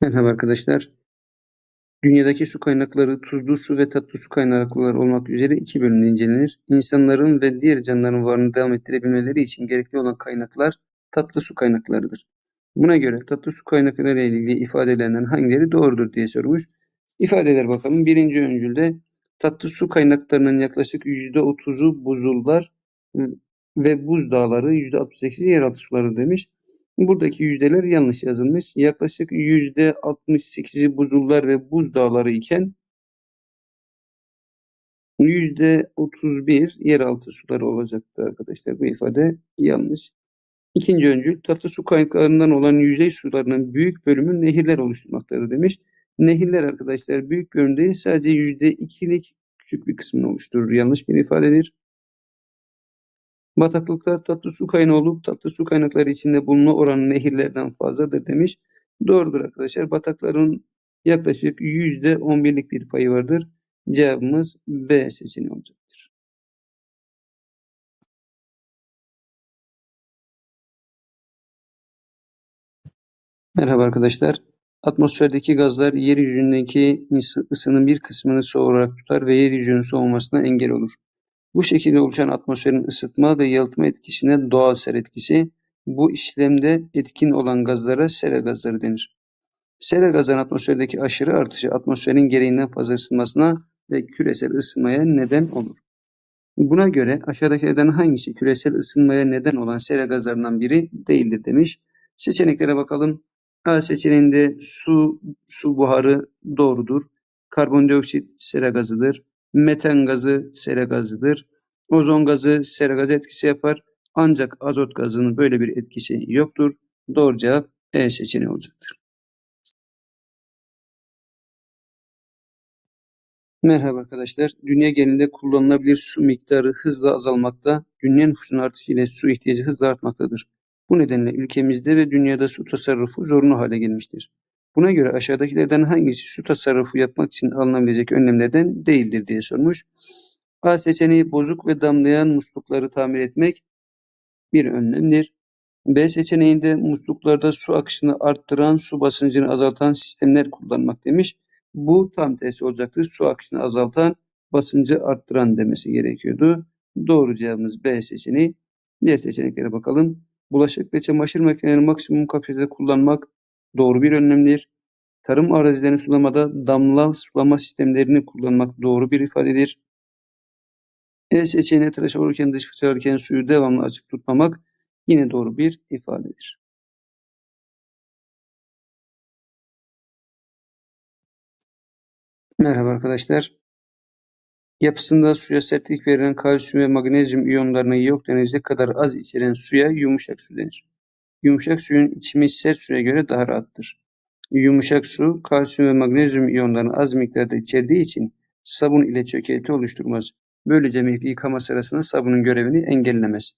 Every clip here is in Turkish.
Merhaba arkadaşlar. Dünyadaki su kaynakları tuzlu su ve tatlı su kaynakları olmak üzere iki bölümde incelenir. İnsanların ve diğer canlıların varlığını devam ettirebilmeleri için gerekli olan kaynaklar tatlı su kaynaklarıdır. Buna göre tatlı su kaynakları ile ilgili ifadelerinden hangileri doğrudur diye sormuş. İfadeler bakalım. Birinci öncülde tatlı su kaynaklarının yaklaşık %30'u buzullar ve buz dağları %68'i yeraltı suları demiş. Buradaki yüzdeler yanlış yazılmış. Yaklaşık %68'i buzullar ve buz dağları iken %31 yeraltı suları olacaktı arkadaşlar. Bu ifade yanlış. İkinci öncül tatlı su kaynaklarından olan yüzey sularının büyük bölümü nehirler oluşturmaktadır demiş. Nehirler arkadaşlar büyük bölüm değil sadece %2'lik küçük bir kısmını oluşturur. Yanlış bir ifadedir. Bataklıklar tatlı su kaynağı olup tatlı su kaynakları içinde bulunma oranı nehirlerden fazladır demiş. Doğrudur arkadaşlar. Batakların yaklaşık %11'lik bir payı vardır. Cevabımız B seçeneği olacaktır. Merhaba arkadaşlar. Atmosferdeki gazlar yeryüzündeki ısının bir kısmını soğurarak tutar ve yeryüzünün soğumasına engel olur. Bu şekilde oluşan atmosferin ısıtma ve yalıtma etkisine doğal ser etkisi, bu işlemde etkin olan gazlara sera gazları denir. Sera gazların atmosferdeki aşırı artışı atmosferin gereğinden fazla ısınmasına ve küresel ısınmaya neden olur. Buna göre aşağıdakilerden hangisi küresel ısınmaya neden olan sera gazlarından biri değildir demiş. Seçeneklere bakalım. A seçeneğinde su, su buharı doğrudur. Karbondioksit sera gazıdır. Metan gazı sera gazıdır. Ozon gazı sera gazı etkisi yapar. Ancak azot gazının böyle bir etkisi yoktur. Doğru cevap E seçeneği olacaktır. Merhaba arkadaşlar. Dünya genelinde kullanılabilir su miktarı hızla azalmakta. Dünya nüfusunun artışıyla su ihtiyacı hızla artmaktadır. Bu nedenle ülkemizde ve dünyada su tasarrufu zorunlu hale gelmiştir. Buna göre aşağıdakilerden hangisi su tasarrufu yapmak için alınabilecek önlemlerden değildir diye sormuş. A seçeneği bozuk ve damlayan muslukları tamir etmek bir önlemdir. B seçeneğinde musluklarda su akışını arttıran, su basıncını azaltan sistemler kullanmak demiş. Bu tam tersi olacaktır. Su akışını azaltan, basıncı arttıran demesi gerekiyordu. Doğru cevabımız B seçeneği. Diğer seçeneklere bakalım. Bulaşık ve çamaşır makinelerini maksimum kapasitede kullanmak doğru bir önlemdir. Tarım arazilerini sulamada damla sulama sistemlerini kullanmak doğru bir ifadedir. E seçeneğine tıraş olurken dış fırçalarken suyu devamlı açık tutmamak yine doğru bir ifadedir. Merhaba arkadaşlar. Yapısında suya sertlik verilen kalsiyum ve magnezyum iyonlarını yok denecek kadar az içeren suya yumuşak su denir. Yumuşak suyun içimi sert suya göre daha rahattır. Yumuşak su kalsiyum ve magnezyum iyonlarını az miktarda içerdiği için sabun ile çökelti oluşturmaz. Böylece yıkama sırasında sabunun görevini engellemez.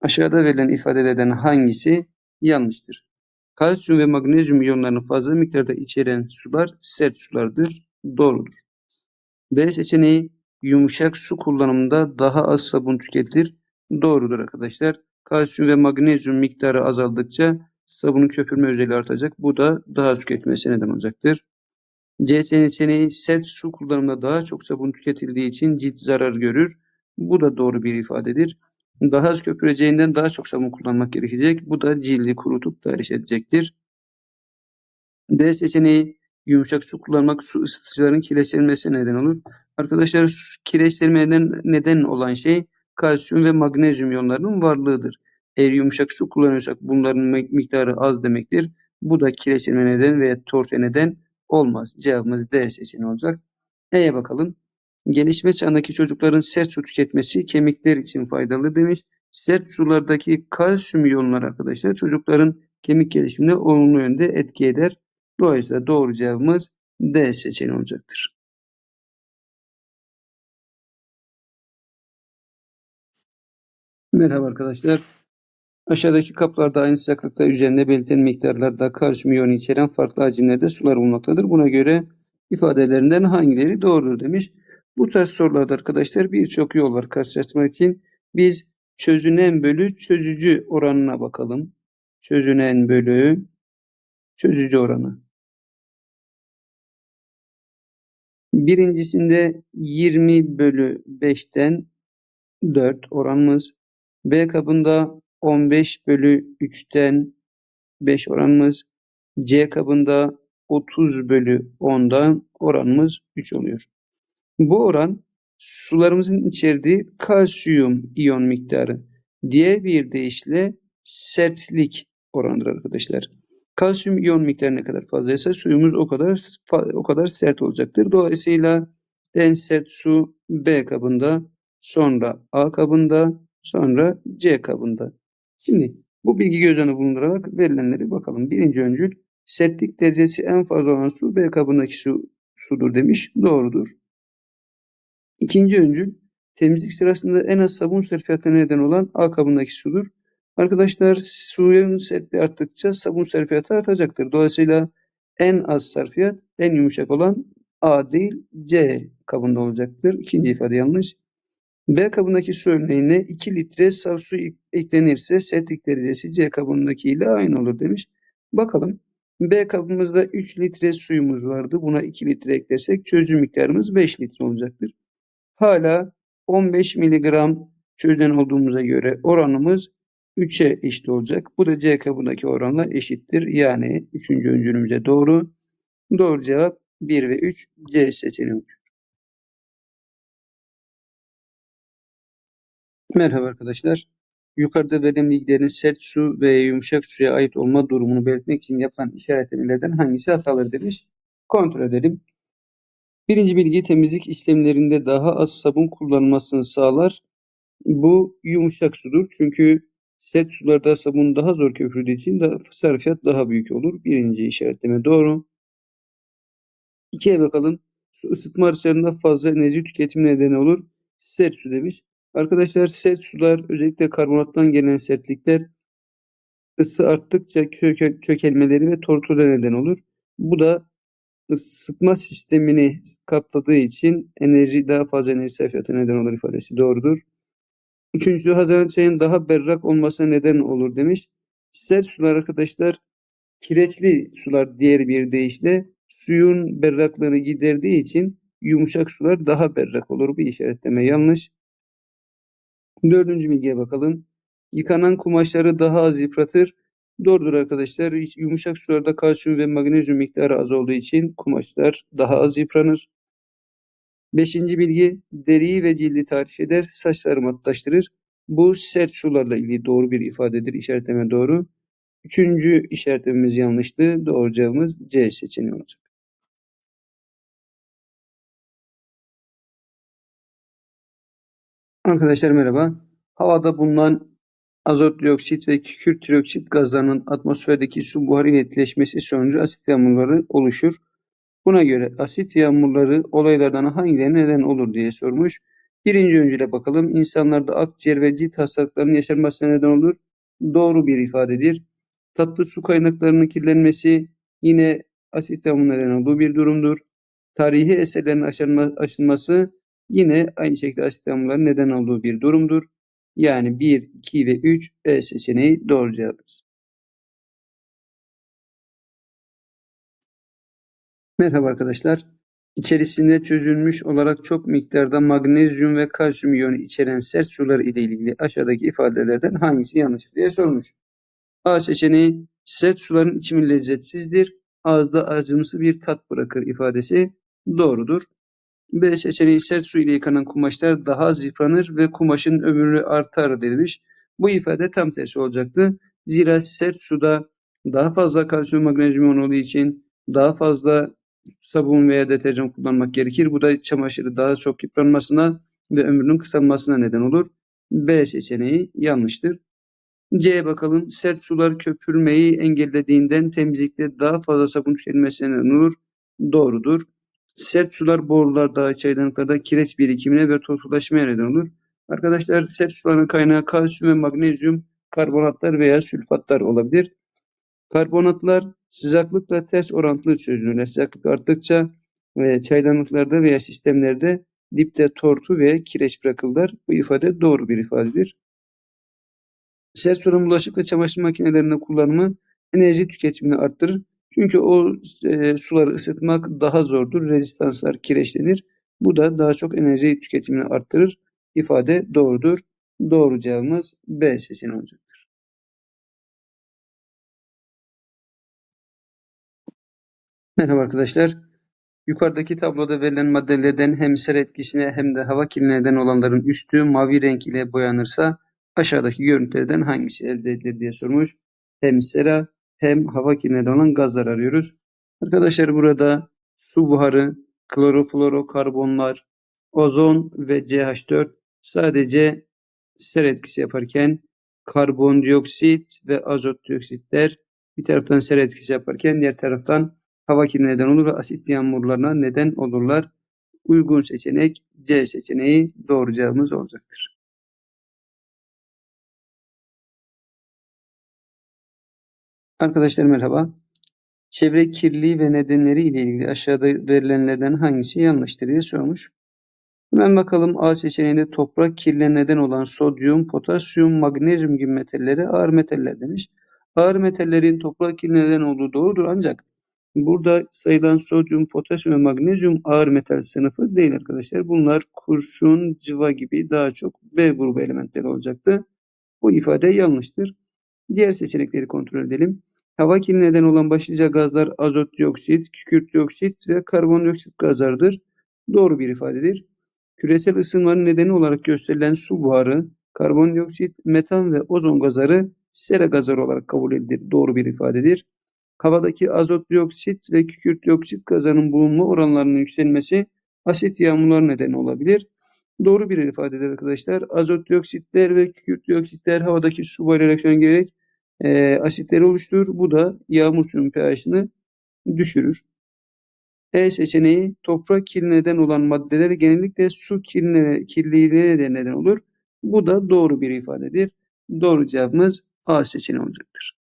Aşağıda verilen ifadelerden hangisi yanlıştır? Kalsiyum ve magnezyum iyonlarını fazla miktarda içeren sular sert sulardır. Doğrudur. B seçeneği yumuşak su kullanımında daha az sabun tüketilir. Doğrudur arkadaşlar. Kalsiyum ve magnezyum miktarı azaldıkça sabunun köpürme özelliği artacak. Bu da daha tüketmesine neden olacaktır. C seçeneği sert su kullanımında daha çok sabun tüketildiği için cilt zarar görür. Bu da doğru bir ifadedir. Daha az köpüreceğinden daha çok sabun kullanmak gerekecek. Bu da cildi kurutup tahriş edecektir. D seçeneği yumuşak su kullanmak su ısıtıcıların kireçlenmesine neden olur. Arkadaşlar kireçlenmeden neden olan şey kalsiyum ve magnezyum iyonlarının varlığıdır. Eğer yumuşak su kullanıyorsak bunların miktarı az demektir. Bu da kireçlenme neden veya torte neden olmaz. Cevabımız D seçeneği olacak. E'ye bakalım. Gelişme çağındaki çocukların sert su tüketmesi kemikler için faydalı demiş. Sert sulardaki kalsiyum iyonları arkadaşlar çocukların kemik gelişimine olumlu yönde etki eder. Dolayısıyla doğru cevabımız D seçeneği olacaktır. Merhaba arkadaşlar. Aşağıdaki kaplarda aynı sıcaklıkta üzerinde belirtilen miktarlarda kalsiyum iyonu içeren farklı hacimlerde sular bulunmaktadır. Buna göre ifadelerinden hangileri doğrudur demiş. Bu tarz sorularda arkadaşlar birçok yol var karşılaştırmak için. Biz çözünen bölü çözücü oranına bakalım. Çözünen bölü çözücü oranı. Birincisinde 20 bölü 5'ten 4 oranımız. B kabında 15 bölü 3'ten 5 oranımız. C kabında 30 bölü 10'dan oranımız 3 oluyor. Bu oran sularımızın içerdiği kalsiyum iyon miktarı. Diğer bir deyişle sertlik oranıdır arkadaşlar. Kalsiyum iyon miktarı ne kadar fazlaysa suyumuz o kadar o kadar sert olacaktır. Dolayısıyla en sert su B kabında, sonra A kabında, sonra C kabında. Şimdi bu bilgi göz önüne bulundurarak verilenleri bakalım. Birinci öncül sertlik derecesi en fazla olan su B kabındaki su, sudur demiş. Doğrudur. İkinci öncül temizlik sırasında en az sabun serfiyatına neden olan A kabındaki sudur. Arkadaşlar suyun sertliği arttıkça sabun serfiyatı artacaktır. Dolayısıyla en az sarfiyat en yumuşak olan A değil C kabında olacaktır. İkinci ifade yanlış. B kabındaki su örneğine 2 litre saf su eklenirse sertlik derecesi C kabındaki ile aynı olur demiş. Bakalım. B kabımızda 3 litre suyumuz vardı. Buna 2 litre eklersek çözüm miktarımız 5 litre olacaktır. Hala 15 miligram çözünen olduğumuza göre oranımız 3'e eşit olacak. Bu da C kabındaki oranla eşittir. Yani 3. öncülümüze doğru. Doğru cevap 1 ve 3 C seçeneği. Merhaba arkadaşlar. Yukarıda verilen bilgilerin sert su ve yumuşak suya ait olma durumunu belirtmek için yapılan işaretlemelerden hangisi hatalı demiş. Kontrol edelim. Birinci bilgi temizlik işlemlerinde daha az sabun kullanılmasını sağlar. Bu yumuşak sudur. Çünkü sert sularda sabun daha zor köpürdüğü için de sarfiyat daha büyük olur. Birinci işaretleme doğru. İkiye bakalım. Su ısıtma araçlarında fazla enerji tüketimi nedeni olur. Sert su demiş. Arkadaşlar sert sular özellikle karbonattan gelen sertlikler ısı arttıkça kök, kökelmeleri ve tortuda neden olur. Bu da ısıtma sistemini kapladığı için enerji daha fazla enerji sarfiyatı neden olur ifadesi doğrudur. Üçüncüsü Haziran çayın daha berrak olmasına neden olur demiş. Sert sular arkadaşlar kireçli sular diğer bir deyişle suyun berraklığını giderdiği için yumuşak sular daha berrak olur. Bu işaretleme yanlış. Dördüncü bilgiye bakalım. Yıkanan kumaşları daha az yıpratır. Doğrudur arkadaşlar. Yumuşak sularda kalsiyum ve magnezyum miktarı az olduğu için kumaşlar daha az yıpranır. Beşinci bilgi deriyi ve cildi tahriş eder, saçları matlaştırır. Bu sert sularla ilgili doğru bir ifadedir. İşaretleme doğru. Üçüncü işaretlememiz yanlıştı. Doğru cevabımız C seçeneği olacak. Arkadaşlar merhaba. Havada bulunan azot dioksit ve kükürt trioksit gazlarının atmosferdeki su buharı ile etkileşmesi sonucu asit yağmurları oluşur. Buna göre asit yağmurları olaylardan hangilerine neden olur diye sormuş. Birinci öncüle bakalım. İnsanlarda akciğer ve cilt hastalıklarının yaşanmasına neden olur. Doğru bir ifadedir. Tatlı su kaynaklarının kirlenmesi yine asit yağmuruna neden olduğu bir durumdur. Tarihi eserlerin aşınması yine aynı şekilde asit yağmurların neden olduğu bir durumdur. Yani 1, 2 ve 3 E seçeneği doğru cevaptır. Merhaba arkadaşlar. İçerisinde çözülmüş olarak çok miktarda magnezyum ve kalsiyum iyonu içeren sert sular ile ilgili aşağıdaki ifadelerden hangisi yanlış diye sormuş. A seçeneği sert suların içimi lezzetsizdir. Ağızda acımsı bir tat bırakır ifadesi doğrudur. B seçeneği sert su ile yıkanan kumaşlar daha az yıpranır ve kumaşın ömrü artar denilmiş. Bu ifade tam tersi olacaktı. Zira sert suda daha fazla kalsiyum magnezyum olduğu için daha fazla sabun veya deterjan kullanmak gerekir. Bu da çamaşırı daha çok yıpranmasına ve ömrünün kısalmasına neden olur. B seçeneği yanlıştır. C'ye bakalım. Sert sular köpürmeyi engellediğinden temizlikte daha fazla sabun tüketilmesine neden olur. Doğrudur. Sert sular borularda, çaydanlıklarda kireç birikimine ve tortulaşmaya neden olur. Arkadaşlar sert suların kaynağı kalsiyum ve magnezyum karbonatlar veya sülfatlar olabilir. Karbonatlar sıcaklıkla ters orantılı çözünürler. Sıcaklık arttıkça ve çaydanlıklarda veya sistemlerde dipte tortu ve kireç bırakırlar. Bu ifade doğru bir ifadedir. Sert suyun bulaşık ve çamaşır makinelerinde kullanımı enerji tüketimini arttırır. Çünkü o e, suları ısıtmak daha zordur. Rezistanslar kireçlenir. Bu da daha çok enerji tüketimini arttırır. İfade doğrudur. Doğru cevabımız B seçeneği olacaktır. Merhaba arkadaşlar. Yukarıdaki tabloda verilen maddelerden hem ser etkisine hem de hava kirliliğine neden olanların üstü mavi renk ile boyanırsa aşağıdaki görüntülerden hangisi elde edilir diye sormuş. Hem sera hem hava kirliliğine olan gazlar arıyoruz. Arkadaşlar burada su buharı, kloroflorokarbonlar, ozon ve CH4 sadece ser etkisi yaparken karbondioksit ve azot dioksitler bir taraftan ser etkisi yaparken diğer taraftan hava kirliliğine neden olur ve asit yağmurlarına neden olurlar. Uygun seçenek C seçeneği doğru cevabımız olacaktır. Arkadaşlar merhaba. Çevre kirliliği ve nedenleri ile ilgili aşağıda verilenlerden hangisi yanlıştır diye sormuş. Hemen bakalım A seçeneğinde toprak kirliliğine neden olan sodyum, potasyum, magnezyum gibi metalleri ağır metaller demiş. Ağır metallerin toprak kirliliğine neden olduğu doğrudur ancak burada sayılan sodyum, potasyum ve magnezyum ağır metal sınıfı değil arkadaşlar. Bunlar kurşun, cıva gibi daha çok B grubu elementleri olacaktı. Bu ifade yanlıştır. Diğer seçenekleri kontrol edelim. Hava kirliliğine neden olan başlıca gazlar azot dioksit, kükürt dioksit ve karbondioksit gazlardır. Doğru bir ifadedir. Küresel ısınmanın nedeni olarak gösterilen su buharı, karbondioksit, metan ve ozon gazları sera gazları olarak kabul edilir. Doğru bir ifadedir. Havadaki azot dioksit ve kükürt dioksit gazlarının bulunma oranlarının yükselmesi asit yağmurları nedeni olabilir. Doğru bir ifadedir arkadaşlar. Azot dioksitler ve kükürt dioksitler havadaki su buharı reaksiyon gerek e, asitleri oluşturur. Bu da yağmur suyun pH'ini düşürür. E seçeneği toprak kirliliğine neden olan maddeler genellikle su kirliliğine, kirliliğine de neden olur. Bu da doğru bir ifadedir. Doğru cevabımız A seçeneği olacaktır.